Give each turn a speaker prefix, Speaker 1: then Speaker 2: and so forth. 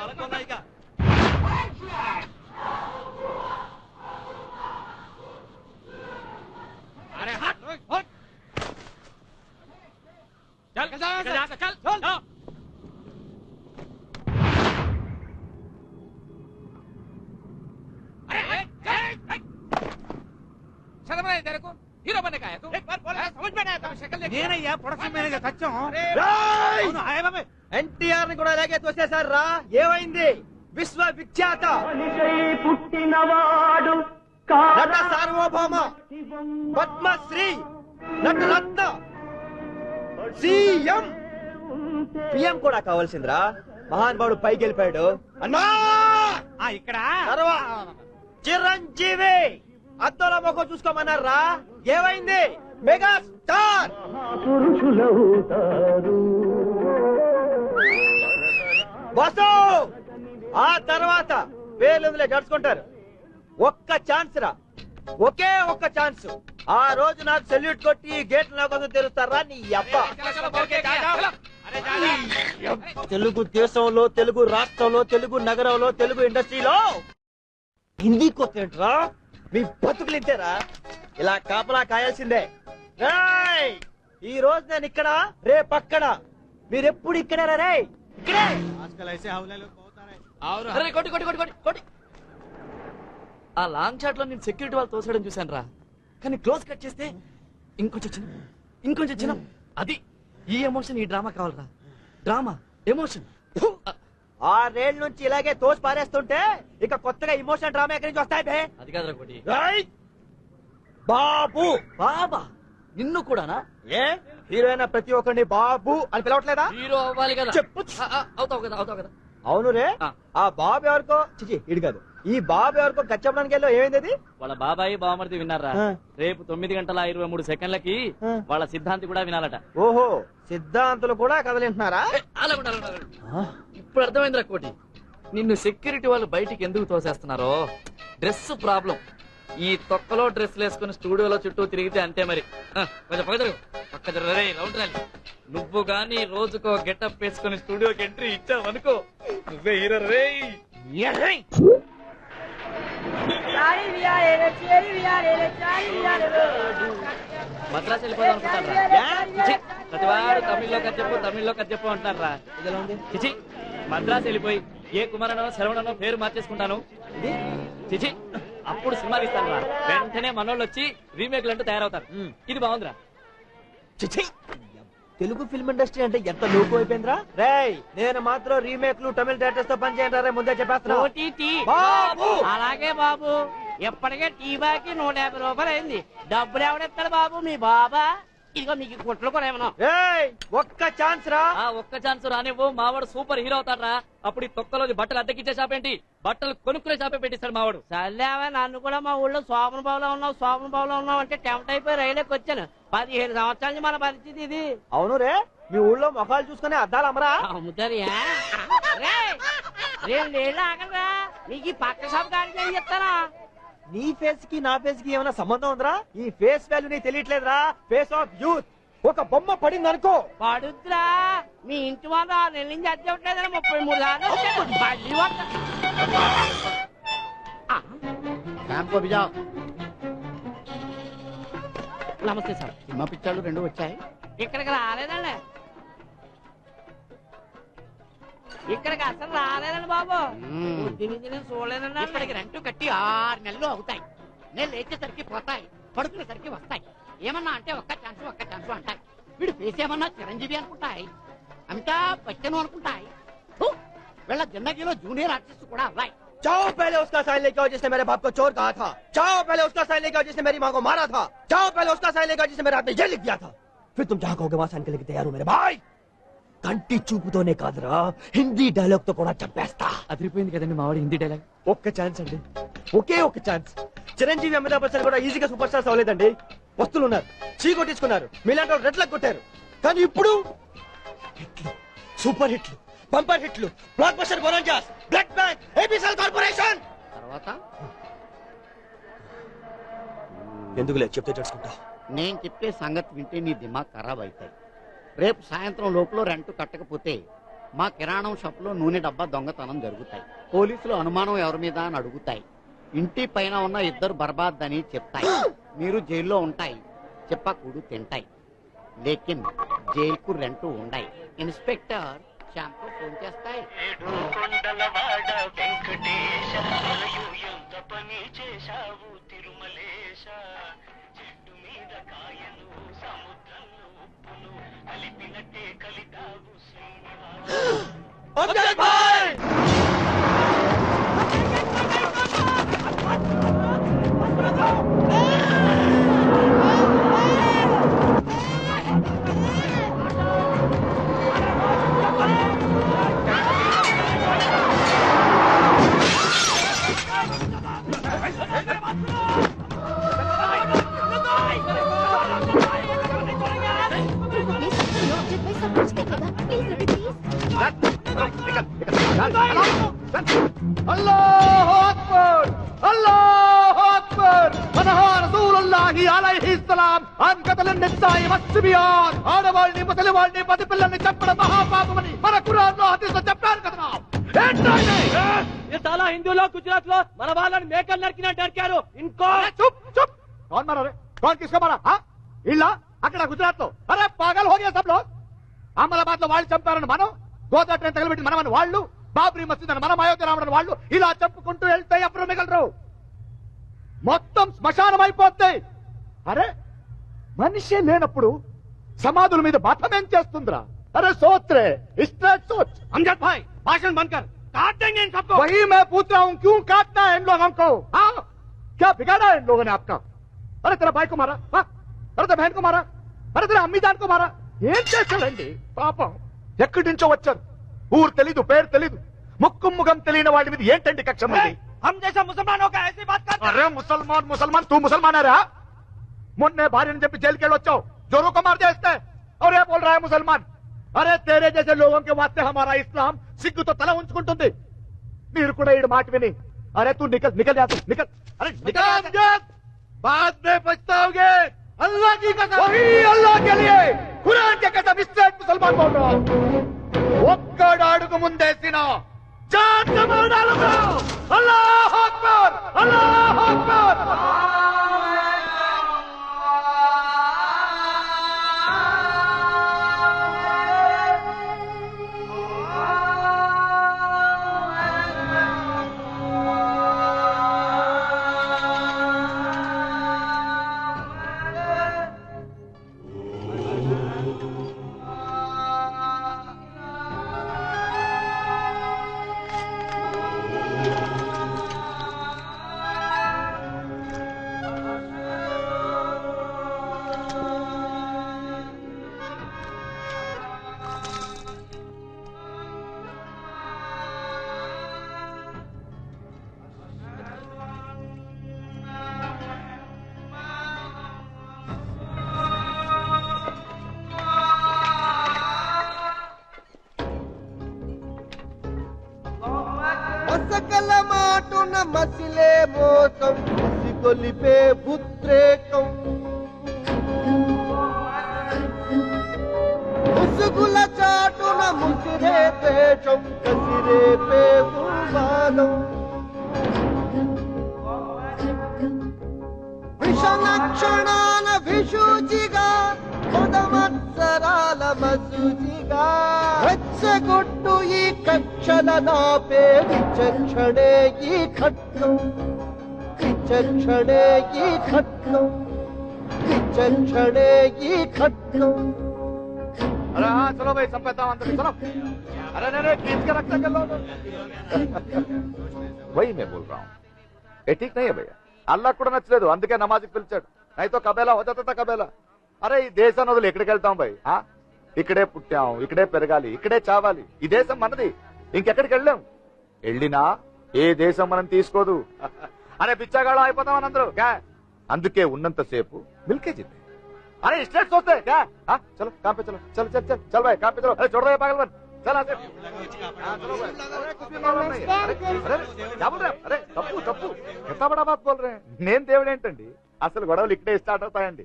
Speaker 1: बाळगो अरे हट हट नहीं तेरे को हीरो बनने का समझ में नहीं आता
Speaker 2: नहीं यार प्रोडक्शन
Speaker 3: मैनेजर
Speaker 2: सच्चा हूँ आई
Speaker 3: बाबे ఎన్టీఆర్ని కూడా అలాగే తోసేశారు? రా ఏమైంది? విశ్వ విఖ్యాత
Speaker 4: పుట్టినవాడు
Speaker 3: నట సార్వభౌమ. పద్మశ్రీ. నటరత్న సీఎం. పిఎం కూడా కావాల్సిందిరా. మహానుభావుడు పైకి వెళ్ళిపోయాడు. అన్నా!
Speaker 2: ఆ ఇక్కడ?
Speaker 3: చిరంజీవి. అద్దంలో మొక్క చూసుకోమన్నారా? ఏమైంది? మెగా స్టార్
Speaker 4: పురుషులవుతారు
Speaker 3: బస్సు ఆ తర్వాత వేలుందులే గడుచుకుంటారు ఒక్క ఛాన్స్ రా. ఒకే ఒక్క ఛాన్స్ ఆ రోజు నాకు సెల్యూట్ కొట్టి గేట్ నా కోసం తెరుస్తారా? నీ అబ్బా. తెలుగు దేశంలో తెలుగు రాష్ట్రంలో తెలుగు నగరంలో తెలుగు ఇండస్ట్రీలో హిందీ కొత్తరా మీ బతుకులు ఇంటారా ఇలా కాపలా కాయాల్సిందే. ఈ రోజు నేను ఇక్కడ రేపక్కడ మీరెప్పుడు ఇక్కడ రే ఇక్కడే!
Speaker 2: ఆజకల్ ఐసే హవలే లోగ్ బహుత్ ఆ రహే
Speaker 1: और
Speaker 5: అరే కొట్టి కొట్టి కొట్టి కొట్టి కొట్టి. ఆ లాంగ్ షాట్లో నేను సెక్యూరిటీ వాళ్ళు తోసడం చూశాను రా. కానీ క్లోజ్ కట్ చేస్తే ఇంకొంచెం చిన్న ఇంకొంచెం చిన్న అది ఈ ఎమోషన్ ఈ డ్రామా కావాలరా. Drama emotion.
Speaker 3: ఆరేళ్ళ నుంచి ఇలాగే తోసి పారేస్తుంటే ఇక కొత్తగా ఇమోషన్ డ్రామా ఎక్కడి నుంచి వస్తాయి బే?
Speaker 5: అది కాదురా కొట్టి!
Speaker 3: బాబు!
Speaker 5: బాబా నిన్ను కూడానా?
Speaker 3: ఏ? హీరోయిన్ ప్రతి ఒక్కరిని బాబు అని పిలవట్లేదా?
Speaker 5: హీరో అవ్వాలి కదా.
Speaker 3: చెప్పు.
Speaker 5: అవుతావు కదా అవుతావు కదా.
Speaker 3: అవును రే.
Speaker 5: ఆ.
Speaker 3: బాబు ఎవరికో చిచి ఇడు కాదు. ఈ బాబు ఎవరికో కచ్చపడానికి వెళ్ళో ఏమైంది అది?
Speaker 5: వాళ్ళ బాబాయి బావమరిది విన్నారా. రేపు తొమ్మిది గంటల ఇరవై మూడు సెకండ్లకి. వాళ్ళ సిద్ధాంతి కూడా వినాలట.
Speaker 3: ఓహో సిద్ధాంతులు కూడా కదలింటున్నారా.
Speaker 5: ఇప్పుడు అర్థమైందిరా కోటి. నిన్ను సెక్యూరిటీ వాళ్ళు బయటికి ఎందుకు తోసేస్తున్నారో? డ్రెస్ ప్రాబ్లం ఈ తొక్కలో డ్రెస్ వేసుకుని స్టూడియోలో చుట్టూ తిరిగితే అంతే మరి. కొంచెం పక్క జరుగు పక్క జరుగు రేయ్, రౌండ్ రండి. నువ్వు గాని రోజుకో గెటప్ వేసుకుని స్టూడియోకి ఎంట్రీ ఇచ్చావు అనుకో నువ్వే హీరో రేయ్ మద్రాసు వెళ్ళిపోదాం అనుకుంటారా తమిళ్ళో కథ చెప్పు తమిళ్ళో కథ చెప్పు అంటారా
Speaker 3: ఇదిలా ఉంది?
Speaker 5: చిచి మద్రాసు వెళ్ళిపోయి ఏ కుమారనో శరవణనో పేరు మార్చేసుకుంటాను. చిచి అప్పుడు సినిమా తీస్తాను రా. వెంటనే మనోళ్ళు వచ్చి రీమేక్లు అంటూ తయారవుతారు. ఇది బాగుందిరా.
Speaker 3: చిచి తెలుగు ఫిల్మ్ ఇండస్ట్రీ అంటే ఎంత లోకు అయిపోయిందిరా? రేయ్ నేను మాత్రం రీమేక్లు తమిళ డైరెక్టర్స్తో పని చేయండి ముందే బాబు!
Speaker 6: అలాగే బాబు. ఎప్పటికే టీ బాకి నూట యాభై రూపాయలు అయింది. డబ్బులు ఎవడెత్తాడు బాబు మీ బాబా? ఇదిగో మీకు కూడా ఏమన్నా?
Speaker 3: ఒక్క ఛాన్స్ రా.
Speaker 5: ఆ ఒక్క ఛాన్స్ రానివ్వు. మావాడు సూపర్ హీరో అవుతాడ్రా అప్పుడు ఈ తొక్కలోది బట్టలు అద్దెకిచ్చే షాప్ ఏంటి? బట్టలు కొనుక్కునే షాపే పెట్టిస్తాడు మావాడు.
Speaker 6: సర్లేవా నన్ను కూడా మా ఊళ్ళో శోభన బాబులో ఉన్నావు శోభన బాబులో ఉన్నావు అంటే టెంప్ట్ అయిపోయి రైలుకి వచ్చాను. పదిహేను సంవత్సరాల నుంచి మన పరిస్థితి ఇది.
Speaker 3: అవును రే మీ ఊళ్ళో మొఖాలు చూసుకునే అద్దాలు అమరా
Speaker 6: అమ్ముతారు రెండేళ్ళు ఆగరా నీకు ఈ పక్క షాప్ కాడికి చెప్తానా?
Speaker 3: నీ ఫేస్కి నా ఫేస్కి ఏమైనా సంబంధం ఉందిరా? ఈ ఫేస్ వాల్యూ నీకు తెలియట్లేదురా. ఫేస్ ఆఫ్ యూత్ ఒక బొమ్మ పడింది అనుకో
Speaker 6: పడుద్రా మీ ఇంటి వాళ్ళు ఆరు నెలల నుంచి అద్దె ముప్పై మూడు నమస్తే సార్.
Speaker 7: సినిమా పిక్చర్లు రెండు వచ్చాయి.
Speaker 6: ఇక్కడికి రాలేదండి. ఇక్కడికి అసలు రాలేదండి బాబు బుద్ధి నుంచి నేను చూడలేదండి
Speaker 7: ఇప్పటికి రెంట్ కట్టి ఆరు నెలలు అవుతాయి నేను లేచేసరికి పోతాయి పడుకునేసరికి వస్తాయి ఏమన్నా అంటే ఒక్క ఛాన్స్ ఒక్క ఛాన్స్ అంటాయి వీడు ఫేస్ ఏమన్నా చిరంజీవి అనుకుంటాయి అమితాబ్ బచ్చన్ అనుకుంటాయి ఫు! వీళ్ళ జిందగీలో జూనియర్ ఆర్టిస్ట్ కూడా అవ్వాయి
Speaker 3: जाओ पहले उसका साइन लेके आओ जिसने मेरे बाप को चोर कहा था जाओ पहले उसका साइन लेके आओ जिसने मेरी माँ को मारा था जाओ पहले उसका साइन लेके आओ जिसने मेरे हाथ में ये लिख दिया था फिर तुम जहाँ कहोगे वहां साइन करने के तैयार हो मेरे भाई కంటి చూపుతోనే కాదురా హిందీ డైలాగ్తో కూడా చంపేస్తా.
Speaker 5: అదిరిపోయింది కదండి మావాడు హిందీ డైలాగ్.
Speaker 3: ఒక్క ఛాన్స్ అండి. ఒకే ఒక్క ఛాన్స్ చిరంజీవి అమితాబ్ బచ్చన్ కూడా ఈజీగా సూపర్ స్టార్స్ అవ్వలేదండి. వస్తువులు ఉన్నారు. చీ కొట్టించుకున్నారు. మీలాంటి వాళ్ళు రెట్లకు కొట్టారు. కానీ ఇప్పుడు హిట్లు సూపర్ హిట్లు బంపర్ హిట్లు బ్లాక్ బస్టర్ బొరంజాస్ బ్లడ్ బ్యాంక్ ఏబిఎస్ఎల్ కార్పొరేషన్.
Speaker 7: తర్వాత?
Speaker 3: ఎందుకులే చెప్తే తెలుసుకుంటా
Speaker 7: నేను చెప్పే సంగతి వింటే నీ దిమాగ్ ఖరాబ్ అవుతాయి. రేపు సాయంత్రం లోపల రెంట్ కట్టకపోతే మా కిరాణం షాప్లో నూనె డబ్బా దొంగతనం జరుగుతాయి. పోలీసులు అనుమానం ఎవరి మీద అని అడుగుతాయి. ఇంటి పైన ఉన్న ఇద్దరు బర్బాద్ అని చెప్తాయి. మీరు జైల్లో ఉంటాయి. చెప్పకూడు తింటాయి. లేకిన్ జైలుకు రెంట్ ఉండాయి. ఇన్స్పెక్టర్ షాంపూ ఫోన్ చేస్తాయి.
Speaker 8: కలితావు కలిపినట్టే కలితావు శ్రీనివాస
Speaker 9: అల్లాహు అక్బర్ అల్లాహు అక్బర్ మనహా రసూలుల్లాహి అలైహి సలాం అన్ కతలన్ నిస్సాయి వస్బియాన్ ఆడవాళ్ళని ముసలి వాళ్ళని పది పిల్లల్ని చంపడం మహాపాపమని మన ఖురాన్ లో హదీస్ చెప్పారు కదా ఏంటండి
Speaker 6: ये साला हिंदू लोग गुजरात लोग మన వాళ్ళని మేకలు నరికినట్టు నరికారు ఇంకో
Speaker 9: चुप चुप कौन मारा रे कौन किसको मारा हाँ ఇల్లా అక్కడ గుజరాత్ లో అరే పాగల్ హో గయా సబ్ లోగ్ అహ్మదాబాద్ లో వాళ్ళు చంపారని మనం గోదా ట్రైన్ తగలబెట్టి మనమని వాళ్ళు బాబ్రీ మసీద్ అని మనం అయోధ్య రావడం వాళ్ళు ఇలా చెప్పుకుంటూ వెళ్తే ఎప్పుడు మిగలరు మొత్తం శ్మశానం అయిపోద్ది అరే మనిషే లేనప్పుడు సమాధుల మీద మతం ఏం చేస్తుందిరా అరే సోత్రే ఇస్ట్రా సోచ్
Speaker 6: अमजद भाई भाषण बंद कर काट देंगे इन सबको
Speaker 9: वही मैं पूछ रहा हूँ क्यों काटना है इन लोगों को हाँ? क्या बिगाड़ा है इन लोगों ने आपका अरे तेरा भाई को मारा हाँ? अरे तेरा बहन को मारा అరే తెర అమ్మి దానికో మారా ఏం చేశాడండి పాపం ఎక్కడి నుంచో వచ్చారు ఊరు తెలీదు పేరు తెలీదు ముక్కు ముఖం తెలియని వాడి మీద ఏంటండి కక్ష మీది?
Speaker 6: हम जैसा मुसलमानों का ऐसी बात कर
Speaker 9: అరే ముసల్మాన్ ముసల్మాన్ తూ ముసల్మానారా మొన్నే భార్యని చెప్పి జైలుకి వెళ్ళొచ్చావు జోరు को मार दे इसने और ये बोल रहा है मुसलमान अरे तेरे जैसे लोगों के वास्ते हमारा इस्लाम సిగ్గుతో తల ఉంచుకుంటుంది మీరు కూడా ఈ మాట విని అరే తూ నికల్ నికల్ जा तू, निकल अरे निकल यहाँ से। बाद में पछताओगे अल्लाह की कसम वही अल्लाह के लिए कुरान के कसम स्ट्रेट मुसलमान बोल रहा हूँ ఒక్కడు అడుగు ముందేసిన జాతము నలుగురు అల్లాహ్ అక్బర్ అల్లాహ్ అక్బర్
Speaker 10: మౌన మసిలే మోసం కొలిపే ఉద్రేకం. ముసుగుల చాటున ముసిరే పేషం కసిరే పేవాదం విషలక్షణాల విశూచిగా విషూచి మసూచిగా రెచ్చగొట్టు ఈ కక్షల నాపే విచక్షణే ఈ ఖడ్గం విచక్షణే ఈ ఖడ్గం విచక్షణే ఈ ఖడ్గం
Speaker 9: अरे हाँ चलो भाई सब पैसा अंदर चलो अरे नहीं नहीं खींच के रखते कर लो वही मैं बोल रहा हूँ ये ठीक नहीं है भैया అల్లా కూడా నచ్చలేదు అందుకే నమాజ్కి పిలిచాడు నైతో కబేలా హోతా కబేలా అరే ఈ దేశాన్ని వదిలి ఎక్కడికి వెళ్తాం భయ్ ఆ? ఇక్కడే పుట్టాం ఇక్కడే పెరగాలి ఇక్కడే చావాలి. ఈ దేశం మనది. ఇంకెక్కడికి వెళ్ళాం? వెళ్ళినా ఏ దేశం మనం తీసుకోదు. అరే పిచ్చాగాళ్ళం అయిపోతాం అందరూ అందుకే ఉన్నంతసేపు మిల్కేజ్ ఇద్దే అరే ఇష్ట చూస్తే చలో కాపే చలో చలో చల్ చల్ చల్ బాయ్ కాపే చలో. అరే చూడదా పగల నేను దేవుడేంటండి? అసలు గొడవలు ఇక్కడే స్టార్ట్ అవుతాయండి.